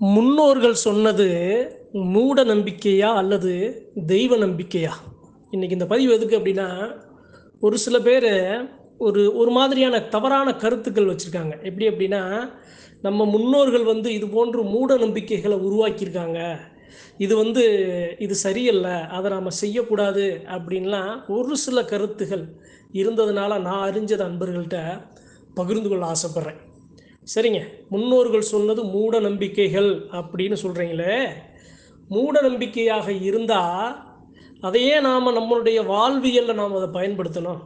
முன்னோர்கள் சொன்னது மூட நம்பிக்கையா அல்லது தெய்வ நம்பிக்கையா? இன்றைக்கி இந்த பதிவு எதுக்கு அப்படின்னா ஒரு சில பேர் ஒரு ஒரு மாதிரியான தவறான கருத்துக்கள் வச்சுருக்காங்க. எப்படி அப்படின்னா நம்ம முன்னோர்கள் வந்து இது போன்று மூட நம்பிக்கைகளை உருவாக்கியிருக்காங்க. இது வந்து இது சரியில்லை அதை நாம் செய்யக்கூடாது அப்படின்லாம் ஒரு சில கருத்துகள் இருந்ததுனால நான் அறிஞ்சது அன்பர்கள்ட்ட பகிர்ந்து கொள்ள ஆசைப்பட்றேன். சரிங்க. முன்னோர்கள் சொன்னது மூட நம்பிக்கைகள் அப்படின்னு சொல்கிறீங்களே மூட நம்பிக்கையாக இருந்தால் அதையே நாம் நம்மளுடைய வாழ்வியலில் நாம் அதை பயன்படுத்தணும்.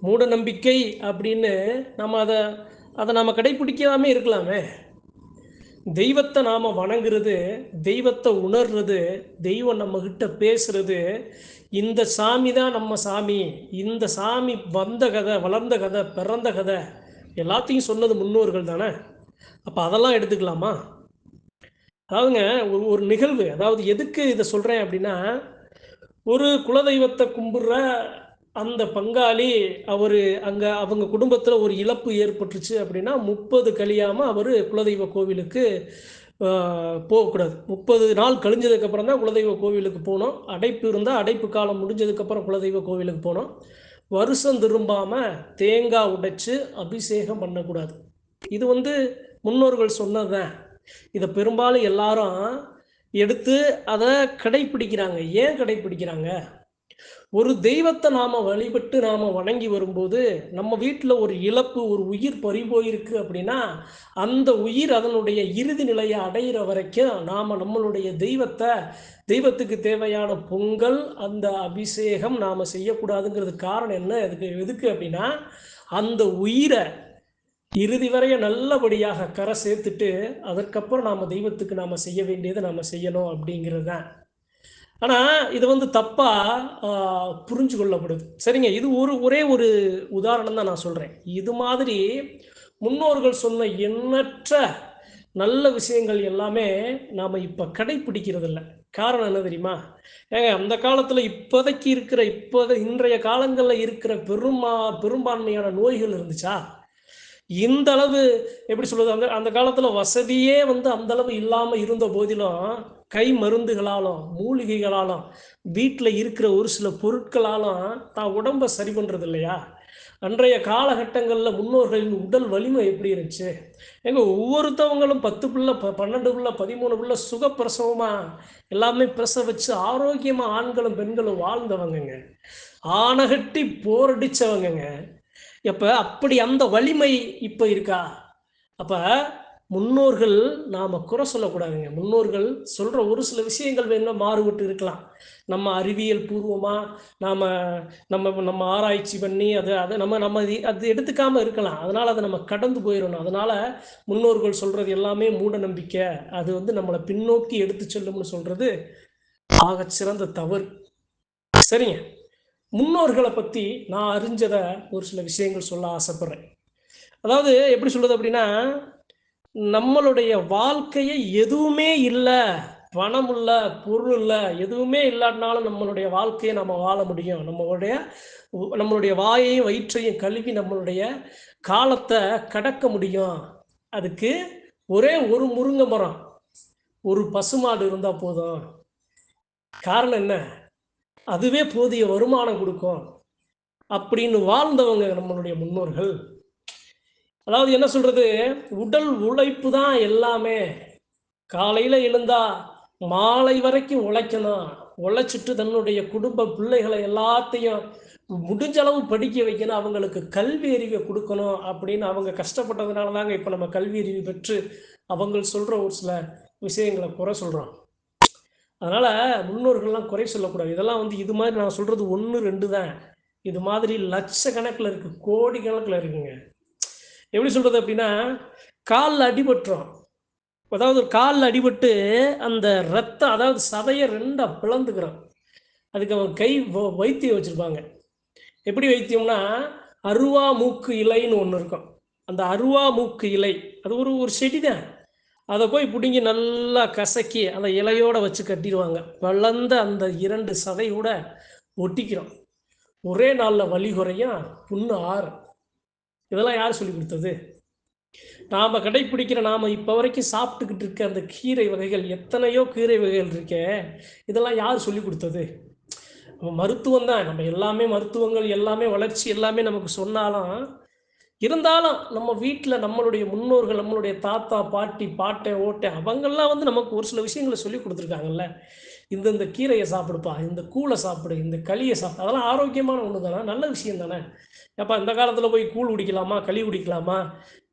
மூட நம்பிக்கை அப்படின்னு நம்ம அதை அதை நாம் கடைப்பிடிக்காமே இருக்கலாமே. தெய்வத்தை நாம் வணங்குறது தெய்வத்தை உணர்றது தெய்வம் நம்மக்கிட்ட பேசுறது இந்த சாமி தான் நம்ம சாமி. இந்த சாமி வந்த கதை வளர்ந்த கதை பிறந்த கதை எல்லாத்தையும் சொன்னது முன்னோர்கள் தானே? அப்போ அதெல்லாம் எடுத்துக்கலாமா? அதாவதுங்க ஒரு ஒரு நிகழ்வு அதாவது எதுக்கு இதை சொல்கிறேன் அப்படின்னா ஒரு குலதெய்வத்தை கும்பிட்ற அந்த பங்காளி அவர் அங்கே அவங்க குடும்பத்தில் ஒரு இழப்பு ஏற்பட்டுருச்சு அப்படின்னா முப்பது கழியாமல் அவர் குலதெய்வ கோவிலுக்கு போகக்கூடாது. முப்பது நாள் கழிஞ்சதுக்கப்புறம் தான் குலதெய்வ கோவிலுக்கு போகணும் அடைப்பு இருந்தால் அடைப்பு காலம் முடிஞ்சதுக்கப்புறம் குலதெய்வ கோவிலுக்கு போகணும் வருஷம் திரும்பாமல் தேங்காய் உடைச்சு அபிஷேகம் பண்ணக்கூடாது. இது வந்து முன்னோர்கள் சொன்னதுதான். இதை பெரும்பாலும் எல்லாரும் எடுத்து அதை கடைப்பிடிக்கிறாங்க. ஏன் கடைப்பிடிக்கிறாங்க? ஒரு தெய்வத்தை நாம் வழிபட்டு நாம் வணங்கி வரும்போது நம்ம வீட்டில் ஒரு இழப்பு ஒரு உயிர் பறிபோயிருக்கு அப்படின்னா அந்த உயிர் அதனுடைய இறுதி நிலையை அடையிற வரைக்கும் நாம் நம்மளுடைய தெய்வத்தை தெய்வத்துக்கு தேவையான பொங்கல் அந்த அபிஷேகம் நாம் செய்யக்கூடாதுங்கிறது காரணம் என்ன? எதுக்கு எதுக்கு அப்படின்னா அந்த உயிரை இறுதி வரைய நல்லபடியாக கரை சேர்த்துட்டு அதற்கப்புறம் நாம் தெய்வத்துக்கு நாம் செய்ய வேண்டியதை நாம் செய்யணும் அப்படிங்கிறது தான் ஆனால் இது வந்து தப்பாக புரிஞ்சு கொள்ளப்படுது சரிங்க இது ஒரு ஒரே ஒரு உதாரணம் தான் நான் சொல்கிறேன் இது மாதிரி முன்னோர்கள் சொன்ன எண்ணற்ற நல்ல விஷயங்கள் எல்லாமே நாம் இப்போ கடைப்பிடிக்கிறது இல்லை காரணம் என்ன தெரியுமா? ஏங்க அந்த காலத்தில் இப்போதைக்கு இருக்கிற இப்போதை இன்றைய காலங்களில் இருக்கிற பெருமா பெரும்பான்மையான நோய்கள் இருந்துச்சா? இந்த அளவு எப்படி சொல்றது? அந்த அந்த காலத்தில் வசதியே வந்து அந்த அளவு இல்லாமல் இருந்த போதிலும் கை மருந்துகளாலும் மூலிகைகளாலும் வீட்டில் இருக்கிற ஒரு சில பொருட்களாலும் தான் உடம்ப சரி பண்ணுறது இல்லையா? அன்றைய காலகட்டங்களில் முன்னோர்களின் உடல் வலிமை எப்படி இருந்துச்சு? எங்க ஒவ்வொருத்தவங்களும் பத்து பிள்ளை ப பன்னெண்டு பிள்ளை பதிமூணு பிள்ளை சுகப்பிரசவமாக எல்லாமே பிரசவிச்சு ஆரோக்கியமாக ஆண்களும் பெண்களும் வாழ்ந்தவங்கங்க. ஆனகட்டி போரடிச்சவங்கங்க. எப்போ? அப்படி அந்த வலிமை இப்போ இருக்கா? அப்போ முன்னோர்கள் நாம் குறை சொல்லக்கூடாதுங்க. முன்னோர்கள் சொல்கிற ஒரு சில விஷயங்கள் வேணும்னா மாறுபட்டு இருக்கலாம். நம்ம அறிவியல் பூர்வமாக நாம் நம்ம நம்ம ஆராய்ச்சி பண்ணி அதை அதை நம்ம நம்ம அது எடுத்துக்காமல் இருக்கலாம். அதனால் அதை நம்ம கடந்து போயிடணும். அதனால் முன்னோர்கள் சொல்கிறது எல்லாமே மூட நம்பிக்கை. அது வந்து நம்மளை பின்னோக்கி எடுத்து செல்லும்னு சொல்கிறது ஆக சிறந்த தவறு. சரிங்க? முன்னோர்களை பற்றி நான் அறிஞ்சதை ஒரு சில விஷயங்கள் சொல்ல ஆசைப்பட்றேன். அதாவது எப்படி சொல்கிறது அப்படின்னா நம்மளுடைய வாழ்க்கையை எதுவுமே இல்லை பணம் இல்லை பொருள் இல்லை எதுவுமே இல்லாட்டினாலும் நம்மளுடைய வாழ்க்கையை நம்ம வாழ முடியும். நம்மளுடைய நம்மளுடைய வாயையும் வயிற்றையும் கழுவி நம்மளுடைய காலத்தை கடக்க முடியும். அதுக்கு ஒரே ஒரு முருங்கை மரம் ஒரு பசுமாடு இருந்தால் போதும். காரணம் என்ன? அதுவே போதிய வருமானம் கொடுக்கும். அப்படின்னு வாழ்ந்தவங்க நம்மளுடைய முன்னோர்கள். அதாவது என்ன சொல்றது? உடல் உழைப்பு தான் எல்லாமே. காலையில எழுந்தா மாலை வரைக்கும் உழைக்கணும். உழைச்சிட்டு தன்னுடைய குடும்ப பிள்ளைகளை எல்லாத்தையும் முடிஞ்ச அளவு படிக்க வைக்கணும். அவங்களுக்கு கல்வி அறிவை கொடுக்கணும் அப்படின்னு அவங்க கஷ்டப்பட்டதுனால தாங்க இப்போ நம்ம கல்வி அறிவு பெற்று அவங்க சொல்கிற ஒரு சில விஷயங்களை குறை சொல்கிறோம் அதனால முன்னோர்கள்லாம் குறை சொல்லக்கூடாது. இதெல்லாம் வந்து இது மாதிரி நான் சொல்றது ஒன்று ரெண்டு தான். இது மாதிரி லட்சக்கணக்கில் இருக்கு கோடி கணக்கில் இருக்குங்க. எப்படி சொல்றது அப்படின்னா காலில் அடிபட்டுரும். அதாவது ஒரு காலில் அடிபட்டு அந்த ரத்தம் அதாவது சதையை ரெண்டாக பிளந்துக்கிறோம் அதுக்கு அவன் கை வைத்தியம் வச்சுருப்பாங்க. எப்படி வைத்தியம்னா அருவா மூக்கு இலைன்னு ஒன்று இருக்கும். அந்த அருவா மூக்கு இலை அது ஒரு ஒரு செடி தான். அதை போய் பிடுங்கி நல்லா கசக்கி அந்த இலையோடு வச்சு கட்டிடுவாங்க. வளர்ந்த அந்த இரண்டு சதையோட ஒட்டிக்கிறோம். ஒரே நாளில் வலி குறையும் புண்ணு ஆறு இதெல்லாம் யார் சொல்லி கொடுத்தது? நாம் கடைப்பிடிக்கிற நாம் இப்போ வரைக்கும் சாப்பிட்டுக்கிட்டு இருக்க அந்த கீரை வகைகள் எத்தனையோ கீரை வகைகள் இருக்கே இதெல்லாம் யார் சொல்லி கொடுத்தது? மருத்துவம் தான். நம்ம எல்லாமே மருத்துவங்கள் எல்லாமே வளர்ச்சி எல்லாமே நமக்கு சொன்னாலும் இருந்தாலும் நம்ம வீட்டில் நம்மளுடைய முன்னோர்கள் நம்மளுடைய தாத்தா பாட்டி பாட்டை ஓட்டை அவங்கெல்லாம் வந்து நமக்கு ஒரு சில விஷயங்களை சொல்லி கொடுத்துருக்காங்கல்ல. இந்த இந்த கீரையை சாப்பிடுப்பா இந்த கூழை சாப்பிடு இந்த களியை சாப்பிடு அதெல்லாம் ஆரோக்கியமான ஒன்று தானே நல்ல விஷயம் தானே. ஏப்பா இந்த காலத்தில் போய் கூழ் குடிக்கலாமா களி குடிக்கலாமா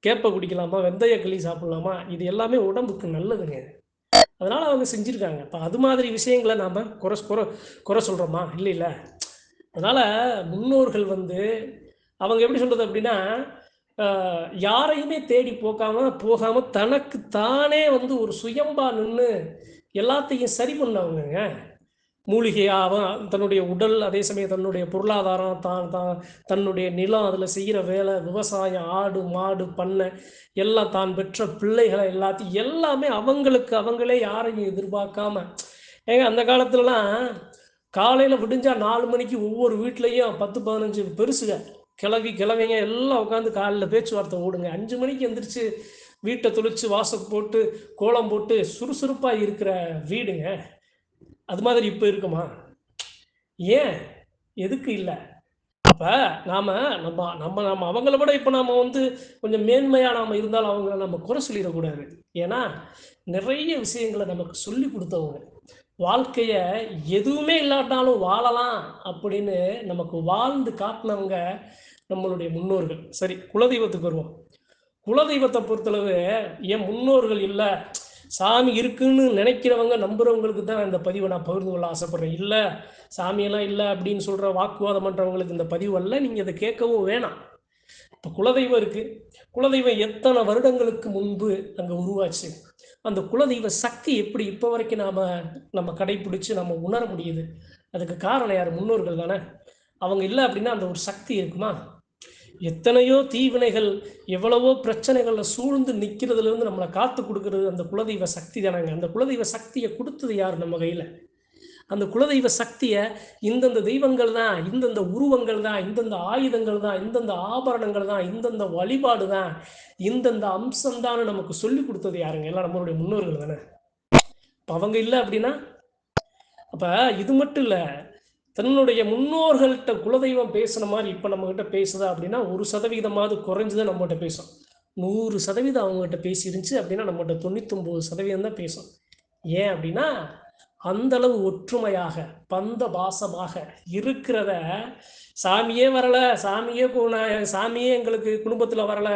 கேப்பை குடிக்கலாமா வெந்தய களி சாப்பிடலாமா? இது எல்லாமே உடம்புக்கு நல்லதுங்க. அதனால் அவங்க செஞ்சுருக்காங்க. இப்போ அது மாதிரி விஷயங்களை நாம் குறை குறை குறை சொல்கிறோமா இல்லை இல்லை அதனால் முன்னோர்கள் வந்து அவங்க எப்படி சொல்கிறது அப்படின்னா யாரையுமே தேடி போகாம போகாம தனக்கு தானே வந்து ஒரு சுயம்பா நின்று எல்லாத்தையும் சரி பண்ணவங்க மூலிகையாகவும் தன்னுடைய உடல் அதே சமயம் தன்னுடைய பொருளாதாரம் தான் தான் தன்னுடைய நிலம் அதில் செய்கிற வேலை விவசாயம் ஆடு மாடு பண்ணை எல்லாம் தான் பெற்ற பிள்ளைகளை எல்லாத்தையும் எல்லாமே அவங்களுக்கு அவங்களே யாரையும் எதிர்பார்க்காம. ஏங்க அந்த காலத்துலலாம் காலையில் விடிஞ்சா நாலு மணிக்கு ஒவ்வொரு வீட்லேயும் பத்து பதினஞ்சு பெருசுக கிளவி கிளவிங்க எல்லாம் உட்காந்து காலில் பேச்சுவார்த்தை ஓடுங்க. அஞ்சு மணிக்கு எந்திரிச்சு வீட்டை தொளிச்சு வாசல் போட்டு கோலம் போட்டு சுறுசுறுப்பாக இருக்கிற வீடுங்க. அது மாதிரி இப்போ இருக்குமா? ஏன்? எதுக்கு இல்லை? அப்போ நாம் நம்ம நம்ம நம்ம அவங்கள விட இப்போ நாம் வந்து கொஞ்சம் மேன்மையாக நாம் இருந்தாலும் அவங்கள நம்ம குறை சொல்லிடக்கூடாது. ஏன்னா நிறைய விஷயங்களை நமக்கு சொல்லி கொடுத்தவங்க. வாழ்க்கையை எதுவுமே இல்லாட்டாலும் வாழலாம் அப்படின்னு நமக்கு வாழ்ந்து காட்டினவங்க நம்மளுடைய முன்னோர்கள். சரி குலதெய்வத்துக்கு வருவோம். குலதெய்வத்தை பொறுத்தளவு என் முன்னோர்கள் இல்லை சாமி இருக்குன்னு நினைக்கிறவங்க நம்புறவங்களுக்கு தான் இந்த பதிவை நான் பகிர்ந்து கொள்ள ஆசைப்படுறேன். இல்லை சாமியெல்லாம் இல்லை அப்படின்னு சொல்கிற வாக்குவாதம் பண்ணுறவங்களுக்கு இந்த பதிவு அல்ல. நீங்கள் இதை கேட்கவும் வேணாம். இப்போ குலதெய்வம் இருக்குது குலதெய்வம் எத்தனை வருடங்களுக்கு முன்பு அங்கே உருவாச்சு? அந்த குலதெய்வ சக்தி எப்படி இப்போ வரைக்கும் நாம் நம்ம கடைப்பிடிச்சு நம்ம உணர முடியுது? அதுக்கு காரணம் யார்? முன்னோர்கள் தானே. அவங்க இல்லை அப்படின்னா அந்த ஒரு சக்தி இருக்குமா? எத்தனையோ தீவினைகள் எவ்வளவோ பிரச்சனைகளில் சூழ்ந்து நிற்கிறதுலேருந்து நம்மளை காத்து கொடுக்கறது அந்த குலதெய்வ சக்தி தானேங்க. அந்த குலதெய்வ சக்தியை கொடுத்தது யார் நம்ம கையில்? அந்த குலதெய்வ சக்தியை இந்தந்த தெய்வங்கள் தான் இந்தந்த உருவங்கள் தான் இந்தந்த ஆயுதங்கள் தான் இந்தந்த ஆபரணங்கள் தான் இந்தந்த வழிபாடு தான் இந்தந்த அம்சம் தான் நமக்கு சொல்லி கொடுத்தது யாருங்க? எல்லாம் நம்மளுடைய முன்னோர்கள் தானே. இப்போ அவங்க இல்லை அப்படின்னா? அப்போ இது மட்டும் இல்லை தன்னுடைய முன்னோர்கள்ட்ட குலதெய்வம் பேசுன மாதிரி இப்போ நம்மகிட்ட பேசுதா அப்படின்னா ஒரு சதவீதமாவது குறைஞ்சுதான் நம்மகிட்ட பேசும். நூறு சதவீதம் அவங்ககிட்ட பேசிருந்துச்சு அப்படின்னா நம்மகிட்ட தொண்ணூத்தொம்பது சதவீதம் தான் பேசும். ஏன் அப்படின்னா அந்த அளவு ஒற்றுமையாக பந்த பாசமாக இருக்கிறத சாமியே வரல சாமியே போன சாமியே எங்களுக்கு குடும்பத்தில் வரல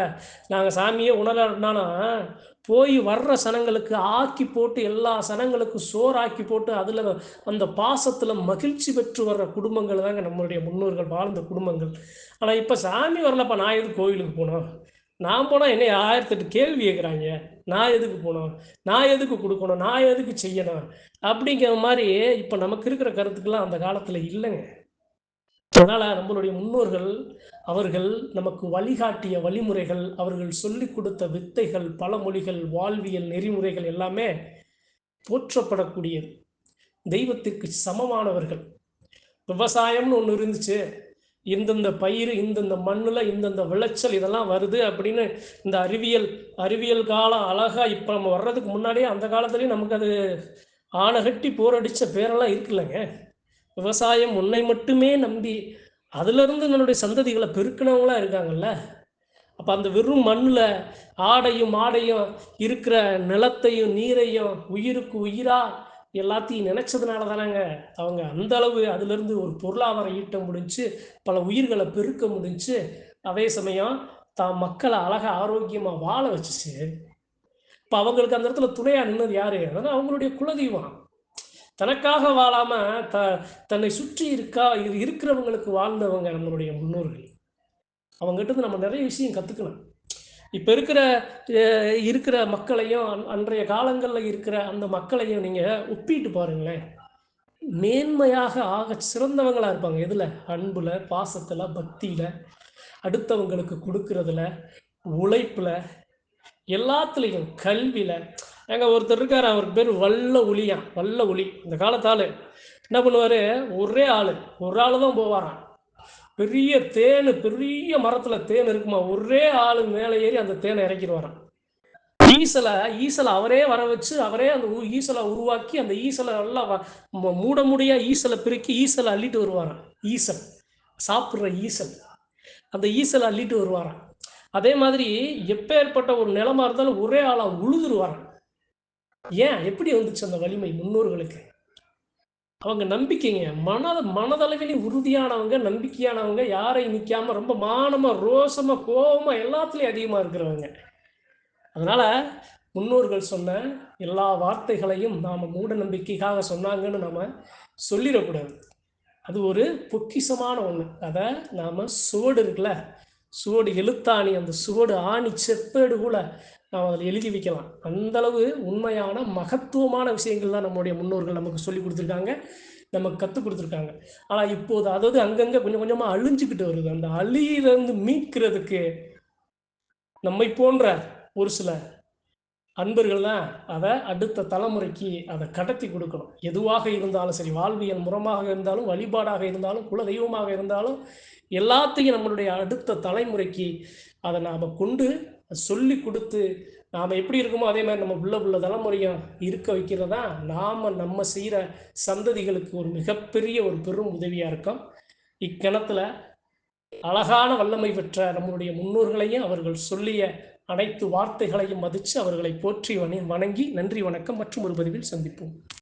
நாங்கள் சாமியே உணரனாலும் போய் வர்ற சனங்களுக்கு ஆக்கி போட்டு எல்லா சனங்களுக்கும் சோறாக்கி போட்டு அதில் அந்த பாசத்தில் மகிழ்ச்சி பெற்று வர்ற குடும்பங்கள் தாங்க நம்மளுடைய முன்னோர்கள் வாழ்ந்த குடும்பங்கள். ஆனால் இப்போ சாமி வரலப்பா நான் எதுக்கு கோயிலுக்கு போனோம்? நான் போனால் என்னை ஆயிரத்தெட்டு கேள்வி கேட்குறாங்க நான் எதுக்கு போகணும்? நான் எதுக்கு கொடுக்கணும்? நான் எதுக்கு செய்யணும்? அப்படிங்கிற மாதிரி இப்போ நமக்கு இருக்கிற கருத்துக்கெல்லாம் அந்த காலத்தில் இல்லைங்க. அதனால் நம்மளுடைய முன்னோர்கள் அவர்கள் நமக்கு வழிகாட்டிய வழிமுறைகள் அவர்கள் சொல்லிக் கொடுத்த வித்தைகள் பழமொழிகள் வாழ்வியல் நெறிமுறைகள் எல்லாமே போற்றப்படக்கூடியது. தெய்வத்திற்கு சமமானவர்கள். விவசாயம்னு ஒன்று இருந்துச்சு. இந்தந்த பயிர் இந்தந்த மண்ணில் இந்தந்த விளைச்சல் இதெல்லாம் வருது அப்படின்னு இந்த அறிவியல் அறிவியல் காலம் அழகாக இப்போ நம்ம வர்றதுக்கு முன்னாடியே அந்த காலத்துலேயும் நமக்கு அது ஆணைகட்டி போரடிச்ச பேரெல்லாம் இருக்குல்லங்க விவசாயம் உன்னை மட்டுமே நம்பி அதிலிருந்து என்னுடைய சந்ததிகளை பெருக்கினவங்களாம் இருக்காங்கல்ல. அப்போ அந்த வெறும் மண்ணில் ஆடையும் ஆடையும் இருக்கிற நிலத்தையும் நீரையும் உயிருக்கு உயிராக எல்லாத்தையும் நினைச்சதுனால தானங்க அவங்க அந்த அளவு அதுலேருந்து ஒரு பொருளாதாரம் ஈட்ட முடிஞ்சு பல உயிர்களை பெருக்க முடிஞ்சு அதே சமயம் தான் மக்களை அழகாக ஆரோக்கியமாக வாழ வச்சுச்சு. இப்போ அவங்களுக்கு அந்த இடத்துல துணையாக நின்னது யாரு? அதனால் அவங்களுடைய குலதெய்வம். தனக்காக வாழாமல் த தன்னை சுற்றி இருக்கா இரு- இருக்கிறவங்களுக்கு வாழ்ந்தவங்க நம்மளுடைய முன்னோர்கள். அவங்ககிட்ட நம்ம நிறைய விஷயம் கற்றுக்கணும் இப்போ இருக்கிற இருக்கிற மக்களையும் அன்றைய காலங்களில் இருக்கிற அந்த மக்களையும் நீங்கள் ஒப்பிட்டு பாருங்களேன். மேன்மையாக ஆக சிறந்தவங்களா இருப்பாங்க. எதில்? அன்புல பாசத்துல பக்தியில அடுத்தவங்களுக்கு கொடுக்கறதுல உழைப்புல எல்லாத்துலேயும். கல்வியில எங்க ஒருத்தர் இருக்கார் அவருக்கு பேர் வல்ல ஒளியா வல்ல ஒளி. இந்த காலத்தாள் என்ன பண்ணுவார்? ஒரே ஆள். ஒரு ஆள் தான் போவாராம். பெரிய தேன் பெரிய மரத்துல தேன் இருக்குமா? ஒரே ஆளு மேலே ஏறி அந்த தேனை இறக்கிடுவாராம். ஈசலை ஈசலை அவரே வர வச்சு அவரே அந்த ஊ- ஈசலை உருவாக்கி அந்த ஈசலை நல்லா வ- மூட முடியா ஈசலை பெருக்கி ஈசலை அள்ளிட்டு வருவாராம். ஈசல் சாப்பிட்ற ஈசல். அந்த ஈசலை அள்ளிட்டு வருவாராம். அதே மாதிரி எப்பேற்பட்ட ஒரு நிலமா இருந்தாலும் ஒரே ஆளா உழுதுருவாராம். ஏன்? எப்படி வந்துச்சு அந்த வலிமை முன்னோர்களுக்கு? அவங்க நம்பிக்கைங்க. மனத மனதளவிலே உறுதியானவங்க நம்பிக்கையானவங்க யாரையும் நிற்காம ரொம்ப மானமாக ரோசமாக கோபமாக எல்லாத்துலேயும் அதிகமாக இருக்கிறவங்க. அதனால் முன்னோர்கள் சொன்ன எல்லா வார்த்தைகளையும் நாம் மூட நம்பிக்கைக்காக சொன்னாங்கன்னு நாம் சொல்லிடக்கூடாது. அது ஒரு பொக்கிஷமான ஒன்று அதை நாம் சுவடு இருக்குல்ல சுவடு எழுத்தாணி அந்த சுவடு ஆணி செப்பேடு கூட நாம் அதில் எழுதி வைக்கலாம். அந்த அளவு உண்மையான மகத்துவமான விஷயங்கள் தான் நம்மளுடைய முன்னோர்கள் நமக்கு சொல்லி கொடுத்துருக்காங்க நமக்கு கற்றுக் கொடுத்துருக்காங்க. ஆனால் இப்போது அதாவது அங்கங்கே கொஞ்சம் கொஞ்சமாக அழிஞ்சுக்கிட்டு வருது. அந்த அழியிலிருந்து மீட்கிறதுக்கு நம்மை போன்ற ஒரு சில அன்பர்கள் தான் அதை அடுத்த தலைமுறைக்கு அதை கடத்தி கொடுக்கணும். எதுவாக இருந்தாலும் சரி வாழ்வியல் முறமாக இருந்தாலும் வழிபாடாக இருந்தாலும் குல தெய்வமாக இருந்தாலும் எல்லாத்தையும் நம்மளுடைய அடுத்த தலைமுறைக்கு அதை நாம் கொண்டு சொல்லி கொடுத்து நாம் எப்படி இருக்குமோ அதே மாதிரி நம்ம உள்ள உள்ள தலைமுறையும் இருக்க வைக்கிறதா நாம் நம்ம செய்கிற சந்ததிகளுக்கு ஒரு மிகப்பெரிய ஒரு பெரும் உதவியாக இருக்கும். இக்கணத்தில் அழகான வல்லமை பெற்ற நம்மளுடைய முன்னோர்களையும் அவர்கள் சொல்லிய அனைத்து வார்த்தைகளையும் மதித்து அவர்களை போற்றி வணி- வணங்கி நன்றி வணக்கம் மற்றும் ஒரு பதிவில் சந்திப்போம்.